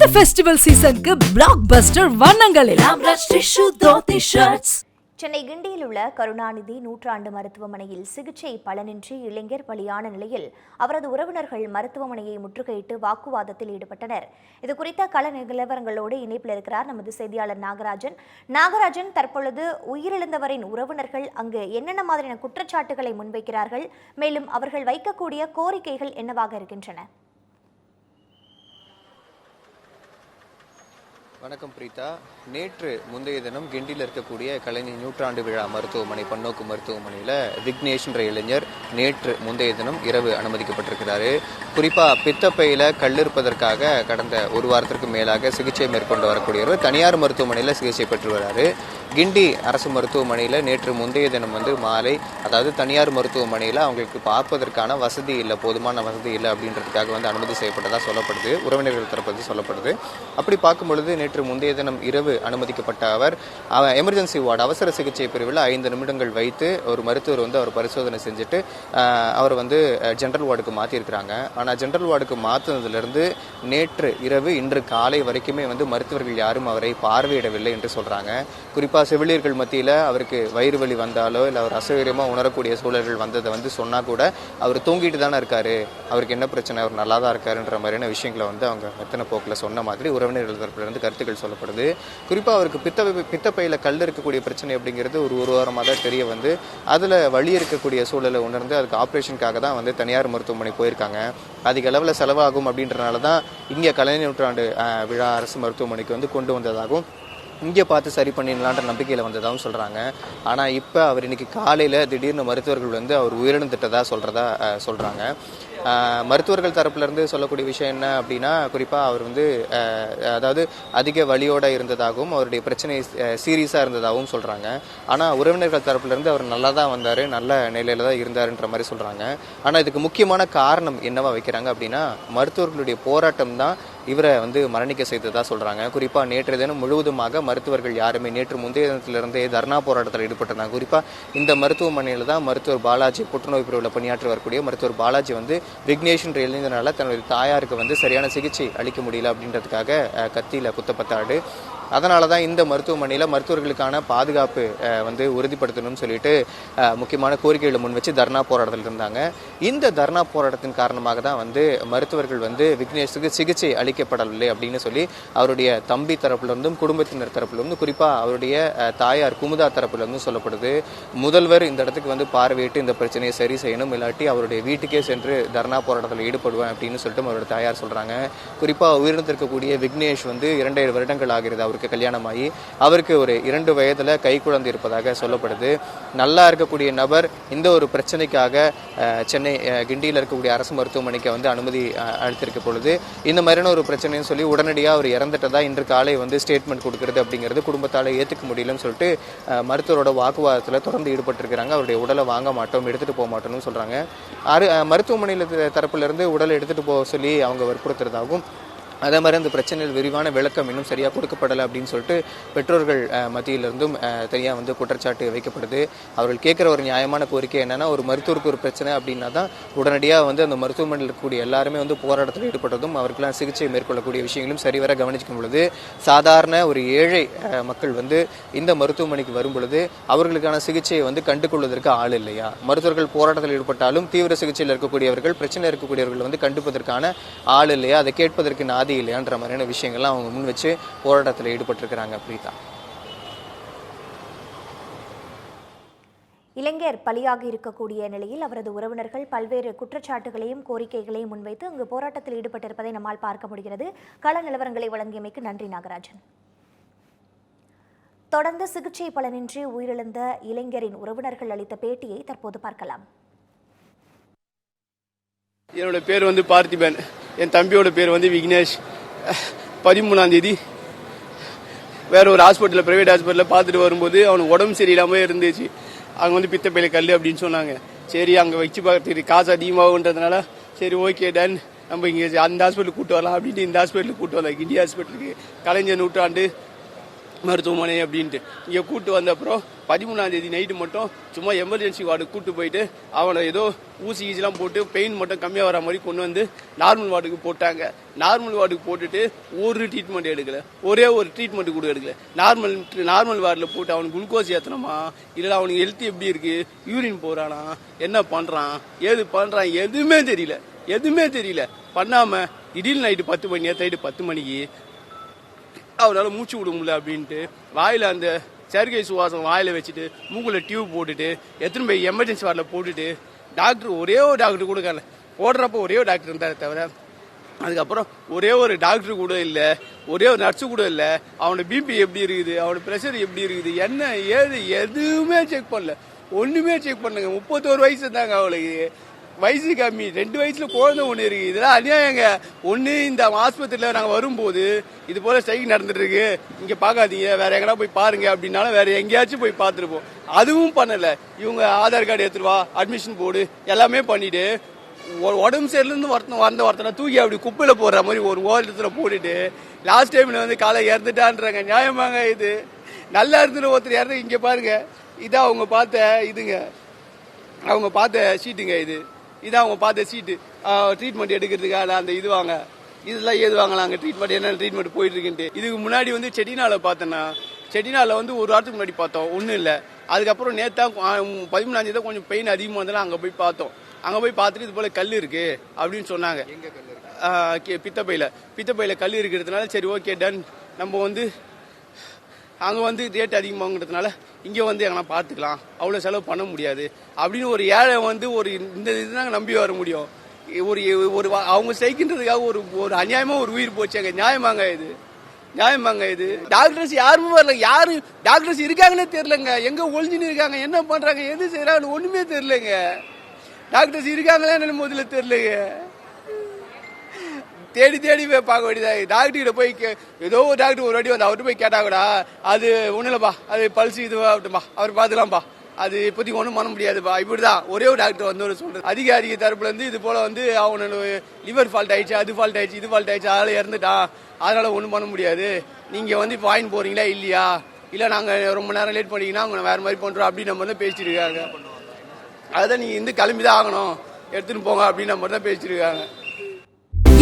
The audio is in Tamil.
இந்த ஃபெஸ்டிவல் சீசனுக்கு பிளாக் பஸ்டர் வண்ணங்களில் சென்னை கிண்டியில் உள்ள கருணாநிதி நூற்றாண்டு மருத்துவமனையில் சிகிச்சை பலனின்றி இளைஞர் பலியான நிலையில் அவரது உறவினர்கள் மருத்துவமனையை முற்றுகையிட்டு வாக்குவாதத்தில் ஈடுபட்டனர். இது குறித்த கள நிலவரங்களோடு இணைப்பில் இருக்கிறார் நமது செய்தியாளர் நாகராஜன். நாகராஜன் தற்பொழுது உயிரிழந்தவரின் உறவினர்கள் அங்கு என்னென்ன மாதிரியான குற்றச்சாட்டுகளை முன்வைக்கிறார்கள்? மேலும் அவர்கள் வைக்கக்கூடிய கோரிக்கைகள் என்னவாக இருக்கின்றன? வணக்கம் பிரீதா. நேற்று முந்தைய தினம் கிண்டியில் இருக்கக்கூடிய கலைஞர் நூற்றாண்டு விழா மருத்துவமனை பன்னோக்கு மருத்துவமனையில் விக்னேஷ்ன்ற இளைஞர் நேற்று முந்தைய தினம் இரவு அனுமதிக்கப்பட்டிருக்கிறாரு. குறிப்பாக பித்தப்பையில் கல்லிருப்பதற்காக கடந்த ஒரு வாரத்திற்கு மேலாக சிகிச்சை மேற்கொண்டு வரக்கூடியவர் தனியார் மருத்துவமனையில் சிகிச்சை பெற்று வராரு கிண்டி அரசு மருத்துவமனையில் நேற்று முந்தைய தினம் வந்து மாலை அதாவது தனியார் மருத்துவமனையில் அவங்களுக்கு பார்ப்பதற்கான வசதி இல்லை போதுமான வசதி இல்லை அப்படின்றதுக்காக வந்து அனுமதி செய்யப்பட்டதாக சொல்லப்படுது. உறவினர்கள் தரப்பது சொல்லப்படுது. அப்படி பார்க்கும் பொழுது நேற்று முந்தைய தினம் இரவு அனுமதிக்கப்பட்ட அவர் எமர்ஜென்சி வார்டு அவசர சிகிச்சை பிரிவில் ஐந்து நிமிடங்கள் வைத்து ஒரு மருத்துவர் வந்து அவர் பரிசோதனை செஞ்சுட்டு அவர் வந்து ஜென்ரல் வார்டுக்கு மாற்றிருக்கிறாங்க ஆனால் ஜென்ரல் வார்டுக்கு மாற்றினதுலேருந்து நேற்று இரவு இன்று காலை வரைக்குமே வந்து மருத்துவர்கள் யாரும் அவரை பார்வையிடவில்லை என்று சொல்கிறாங்க குறிப்பாக குறிப்பாக செவிலியர்கள் மத்தியில் அவருக்கு வயிறு வலி வந்தாலோ இல்லை அவர் அசௌகரியமாக உணரக்கூடிய சூழல்கள் வந்ததை வந்து சொன்னால் கூட அவர் தூங்கிட்டு தானே இருக்காரு. அவருக்கு என்ன பிரச்சனை? அவர் நல்லா தான் இருக்காருன்ற மாதிரியான விஷயங்களை வந்து அவங்க மெத்தன போக்கில் சொன்ன மாதிரி உறவினர்கள் தரப்பிலிருந்து கருத்துக்கள் சொல்லப்படுது. குறிப்பாக அவருக்கு பித்த பித்தப்பையில் கல் இருக்கக்கூடிய பிரச்சனை அப்படிங்கிறது ஒரு ஒரு வாரமாக தான் தெரிய வந்து அதில் வலி இருக்கக்கூடிய சூழலை உணர்ந்து அதுக்கு ஆப்ரேஷனுக்காக தான் வந்து தனியார் மருத்துவமனை போயிருக்காங்க. அதிக அளவில் செலவாகும் அப்படின்றனால தான் இங்கே கலைஞர் நூற்றாண்டு விழா அரசு மருத்துவமனைக்கு வந்து கொண்டு வந்ததாகவும் இங்கே பார்த்து சரி பண்ணிடலான்ற நம்பிக்கையில் வந்ததாகவும் சொல்கிறாங்க ஆனால் இப்போ அவர் இன்னைக்கு காலையில் திடீர்னு மருத்துவர்கள் வந்து அவர் உயிரிழந்துட்டதா சொல்கிறதா சொல்கிறாங்க மருத்துவர்கள் தரப்புலேருந்து சொல்லக்கூடிய விஷயம் என்ன அப்படின்னா குறிப்பாக அவர் வந்து அதாவது அதிக வழியோடு இருந்ததாகவும் அவருடைய பிரச்சனை சீரியஸாக இருந்ததாகவும் சொல்கிறாங்க ஆனால் உறவினர்கள் தரப்புலேருந்து அவர் நல்லா தான் வந்தார் நல்ல நிலையில் தான் இருந்தாருன்ற மாதிரி சொல்கிறாங்க ஆனால் இதுக்கு முக்கியமான காரணம் என்னவா வைக்கிறாங்க அப்படின்னா மருத்துவர்களுடைய போராட்டம் தான் இவரை வந்து மரணிக்க செய்ததாக சொல்கிறாங்க குறிப்பாக நேற்று தினம் முழுவதுமாக மருத்துவர்கள் யாருமே நேற்று முந்தைய தினத்திலிருந்தே தர்ணா போராட்டத்தில் ஈடுபட்டிருந்தாங்க. குறிப்பாக இந்த மருத்துவமனையில் தான் மருத்துவர் பாலாஜி புற்றுநோய் பிரிவில் பணியாற்றி வரக்கூடிய மருத்துவர் பாலாஜி வந்து விக்னேஷன் என்ற தன்னுடைய தாயாருக்கு வந்து சரியான சிகிச்சை அளிக்க முடியல அப்படின்றதுக்காக கத்தியில் கத்தியில குத்தப்பட்டாடு அதனால தான் இந்த மருத்துவமனையில் மருத்துவர்களுக்கான பாதுகாப்பு வந்து உறுதிப்படுத்தணும்னு சொல்லிட்டு முக்கியமான கோரிக்கைகளை முன் வச்சு தர்ணா போராட்டத்தில் இருந்தாங்க. இந்த தர்ணா போராட்டத்தின் காரணமாக தான் வந்து மருத்துவர்கள் வந்து விக்னேஷுக்கு சிகிச்சை அளிக்கப்படவில்லை அப்படின்னு சொல்லி அவருடைய தம்பி தரப்பிலிருந்தும் குடும்பத்தினர் தரப்பிலிருந்தும் குறிப்பாக அவருடைய தாயார் குமுதா தரப்பிலிருந்தும் சொல்லப்படுது. முதல்வர் இந்த இடத்துக்கு வந்து பார்வையிட்டு இந்த பிரச்சனையை சரி செய்யணும் இல்லாட்டி அவருடைய வீட்டுக்கே சென்று தர்ணா போராட்டத்தில் ஈடுபடுவேன் அப்படின்னு சொல்லிட்டு அவருடைய தாயார் சொல்கிறாங்க குறிப்பாக உயிரிழந்திருக்கக்கூடிய விக்னேஷ் வந்து இரண்டாயிரம் வருடங்கள் ஆகிறது. அவருக்கு கல்யாணமாகி அவருக்கு ஒரு இரண்டு வயதுல கை குழந்தை இருப்பதாக சொல்லப்படுது. நல்லா இருக்கக்கூடிய நபர் இந்த ஒரு பிரச்சனைக்காக சென்னை கிண்டியில் இருக்கக்கூடிய அரசு மருத்துவமனைக்கு வந்து அனுமதி அளித்திருக்க பொழுது இந்த மாதிரியான ஒரு பிரச்சனைன்னு சொல்லி உடனடியாக அவர் இறந்துட்டதா இன்று காலை வந்து ஸ்டேட்மெண்ட் கொடுக்கறது அப்படிங்கிறது குடும்பத்தால் ஏற்றுக்க முடியலன்னு சொல்லிட்டு மருத்துவரோட வாக்குவாதத்தில் தொடர்ந்து ஈடுபட்டிருக்கிறாங்க. அவருடைய உடலை வாங்க மாட்டோம் எடுத்துகிட்டு போக மாட்டோம்னு சொல்றாங்க. அரு மருத்துவமனையில் தரப்பிலிருந்து உடலை எடுத்துட்டு போக சொல்லி அவங்க வற்புறுத்துறதாகவும் அதே மாதிரி அந்த பிரச்சனையில் விரிவான விளக்கம் இன்னும் சரியாக கொடுக்கப்படலை அப்படின்னு சொல்லிட்டு பெற்றோர்கள் மத்தியிலிருந்தும் தனியாக வந்து குற்றச்சாட்டு வைக்கப்படுது. அவர்கள் கேட்குற ஒரு நியாயமான கோரிக்கை என்னென்னா ஒரு மருத்துவருக்கு ஒரு பிரச்சனை அப்படின்னா தான் உடனடியாக வந்து அந்த மருத்துவமனையில் இருக்கக்கூடிய எல்லாருமே வந்து போராட்டத்தில் ஈடுபட்டதும் அவருக்கெல்லாம் சிகிச்சை மேற்கொள்ளக்கூடிய விஷயங்களும் சரிவர கவனிக்கும் பொழுது சாதாரண ஒரு ஏழை மக்கள் வந்து இந்த மருத்துவமனைக்கு வரும் பொழுது அவர்களுக்கான சிகிச்சையை வந்து கண்டுகொள்வதற்கு ஆள் இல்லையா? மருத்துவர்கள் போராட்டத்தில் ஈடுபட்டாலும் தீவிர சிகிச்சையில் இருக்கக்கூடியவர்கள் பிரச்சனை இருக்கக்கூடியவர்கள் வந்து கண்டுப்பதற்கான ஆள் இல்லையா? அதை கேட்பதற்கு நாதி இல்லையான்ற மாதிரியான விஷயங்கள்லாம் அவங்க முன் வச்சு போராட்டத்தில் ஈடுபட்டிருக்கிறாங்க பிரீதா. இளைஞர் பலியாக இருக்கக்கூடிய நிலையில் அவரது உறவினர்கள் பல்வேறு குற்றச்சாட்டுகளையும் கோரிக்கைகளையும் முன்வைத்து அங்கு போராட்டத்தில் ஈடுபட்டிருப்பதை நம்மால் பார்க்க முடிகிறது. கள நிலவரங்களை வழங்கியமைக்கு நன்றி நாகராஜன். தொடர்ந்து சிகிச்சை பலனின்றி உயிரிழந்த இளைஞரின் உறவினர்கள் அளித்த பேட்டியை தற்போது பார்க்கலாம். என்னோட பேர் வந்து பார்த்திபன். என் தம்பியோட பேர் வந்து விக்னேஷ். பதிமூணாம் தேதி வேற ஒரு ஹாஸ்பிட்டலில் பிரைவேட் ஹாஸ்பிட்டலில் பார்த்துட்டு வரும்போது அவனுக்கு உடம்பு சரியில்லாமல் இருந்துச்சு. அங்கே வந்து பித்தப்பையில கல் அப்படின்னு சொன்னாங்க. சரி அங்கே வச்சு பார்த்துட்டு காசு அதிகமாகுன்றதுனால சரி ஓகே டன் நம்ம இங்கே அந்த ஹாஸ்பிட்டலுக்கு கூப்பிட்டு வரலாம் அப்படின்ட்டு இந்த ஹாஸ்பிட்டலுக்கு கூப்பிட்டு வரலாம் கிண்டி ஹாஸ்பிட்டலுக்கு கலைஞர் நூற்றாண்டு மருத்துவமனை அப்படின்ட்டு. இங்கே கூட்டு வந்த அப்புறம் பதிமூணாம் தேதி நைட்டு மட்டும் சும்மா எமர்ஜென்சி வார்டு கூட்டு போயிட்டு அவனை ஏதோ ஊசி ஈசிலாம் போட்டு பெயின் மட்டும் கம்மியாக வர மாதிரி கொண்டு வந்து நார்மல் வார்டுக்கு போட்டாங்க. நார்மல் வார்டுக்கு போட்டுட்டு ஒரு ட்ரீட்மெண்ட் எடுக்கல. ஒரே ஒரு ட்ரீட்மெண்ட் கூட எடுக்கல. நார்மல் நார்மல் வார்டில் போட்டு அவனுக்கு குளுக்கோஸ் ஏற்றணுமா இல்லை அவனுக்கு ஹெல்த் எப்படி இருக்கு? யூரின் போறானா என்ன பண்றான்? ஏது பண்றான்? எதுவுமே தெரியல. எதுவுமே தெரியல. பண்ணாம திடீர்னு நைட்டு பத்து மணி நேற்று நைட்டு பத்து மணிக்கு அவரால் மூச்சு விட முடியல அப்படின்ட்டு வாயில அந்த செயற்கை சுவாசம் வாயில வச்சுட்டு மூக்குல டியூப் போட்டுட்டு எத்தனை போய் எமர்ஜென்சி வார்டில் போட்டுட்டு டாக்டர் ஒரே ஒரு டாக்டர் கூட காணல. போடுறப்ப ஒரே ஒரு டாக்டர் இருந்தாரே தவிர அதுக்கப்புறம் ஒரே ஒரு டாக்டர் கூட இல்லை ஒரே ஒரு நர்ஸு கூட இல்லை அவனோட பிபி எப்படி இருக்குது அவனோட ப்ரெஷர் எப்படி இருக்குது என்ன ஏது எதுவுமே செக் பண்ணல. ஒன்றுமே செக் பண்ணுங்க முப்பத்தோரு வயசு தாங்க அவளுக்கு. வயசு கம்மி. ரெண்டு வயசுல குழந்தை ஒண்ணு இருக்கு. இதெல்லாம் அநியாயங்க. ஒண்ணு இந்த ஆஸ்பத்திரியில நாங்க வரும்போது இது போல ஸ்ட்ரைக் நடந்துட்டு இருக்கு இங்க பாக்காதீங்க வேற எங்கடா போய் பாருங்க அப்படின்னாலும் வேற எங்கேயாச்சும் போய் பார்த்துருப்போம். அதுவும் பண்ணல. இவங்க ஆதார் கார்டு எடுத்துருவா வா அட்மிஷன் போடு எல்லாமே பண்ணிட்டு உடம்பு சரியிலிருந்து ஒருத்தன் வந்த ஒருத்தனை தூக்கி அப்படி குப்பையில் போடுற மாதிரி ஒரு ஓரத்தில் போட்டுட்டு லாஸ்ட் டைமில் வந்து காலை இறந்துட்டான்றாங்க. நியாயமாங்க இது. நல்லா இருந்துட்டு ஒருத்தர் இறந்து இங்கே பாருங்க. இதான் அவங்க பார்த்த இதுங்க. அவங்க பார்த்த சீட்டுங்க இது. இதான் அவங்க பார்த்த சீட்டு ட்ரீட்மெண்ட் எடுக்கிறதுக்காக அந்த இது வாங்க. இதெல்லாம் ஏது வாங்கலாங்க? ட்ரீட்மெண்ட் என்ன ட்ரீட்மெண்ட் போயிட்டு இருக்குன்ட்டு இதுக்கு முன்னாடி வந்து செட்டிநாள பார்த்தேன்னா செட்டிநாள வந்து ஒரு வாரத்துக்கு முன்னாடி பார்த்தோம். ஒன்றும் இல்லை. அதுக்கப்புறம் நேத்தா பதிமூணாம் தேதி கொஞ்சம் பெயின் அதிகமாக இருந்தாலும் அங்கே போய் பார்த்தோம். அங்கே போய் பார்த்துட்டு இது போல கல் இருக்கு அப்படின்னு சொன்னாங்க. பித்தப்பையில. பித்தப்பையில கல் இருக்கிறதுனால சரி ஓகே டன் நம்ம வந்து அங்கே வந்து ரேட் அதிகமாகங்கிறதுனால இங்கே வந்து எங்கன்னா பார்த்துக்கலாம் அவ்வளோ செலவு பண்ண முடியாது. அப்படின்னு ஒரு ஏழை வந்து ஒரு இந்த இதுதாங்க நம்பி வர முடியும். ஒரு ஒரு அவங்க செய்கின்றதுக்காக ஒரு ஒரு அநியாயமாக ஒரு உயிர் போச்சாங்க. நியாயமாங்க இது. நியாயமாங்க இது. டாக்டர்ஸ் யாருமே வரல. யாரு டாக்டர்ஸ் இருக்காங்கன்னே தெரிலங்க எங்கே ஒளிஞ்சுன்னு இருக்காங்க. என்ன பண்ணுறாங்க எது செய்கிறாங்கன்னு ஒன்றுமே தெரிலங்க டாக்டர்ஸ் இருக்காங்களே என்னன்னு முதல்ல தெரிலங்க தேடி தேடி போய் பார்க்க வேண்டியதாக டாக்டர்கிட்ட போய் கே- ஏதோ ஒரு டாக்டர் ஒரு வாட்டி வந்து அவர்கிட்ட போய் கேட்டால் கூட அது ஒன்றும் இல்லைப்பா அது பல்ஸ் இதுவாகட்டும்பா அவர் பார்த்துக்கலாம்ப்பா அது இப்போதைக்கு ஒன்றும் பண்ண முடியாதுப்பா. இப்படி தான் ஒரே ஒரு டாக்டர் வந்து ஒரு சொல்கிறது அதிகாரி தரப்புலேருந்து இது போல் வந்து அவனோட லிவர் ஃபால்ட் ஆயிடுச்சு அது ஃபால்ட் ஆயிடுச்சு இது ஃபால்ட் ஆயிடுச்சு அதில் இறந்துட்டான். அதனால் ஒன்றும் பண்ண முடியாது. நீங்கள் வந்து இப்போ வாங்கி போகிறீங்களா இல்லையா? இல்லை நாங்கள் ரொம்ப நேரம் லேட் பண்ணிங்கன்னா அவங்க வேறு மாதிரி பண்ணுறோம் அப்படின்னு நம்ம தான் பேசிட்டு இருக்காங்க. அதுதான் நீங்கள் இந்த கிளம்பி தான் ஆகணும். எடுத்துன்னு போங்க அப்படின்னு நம்ம தான் பேசிட்டு இருக்காங்க.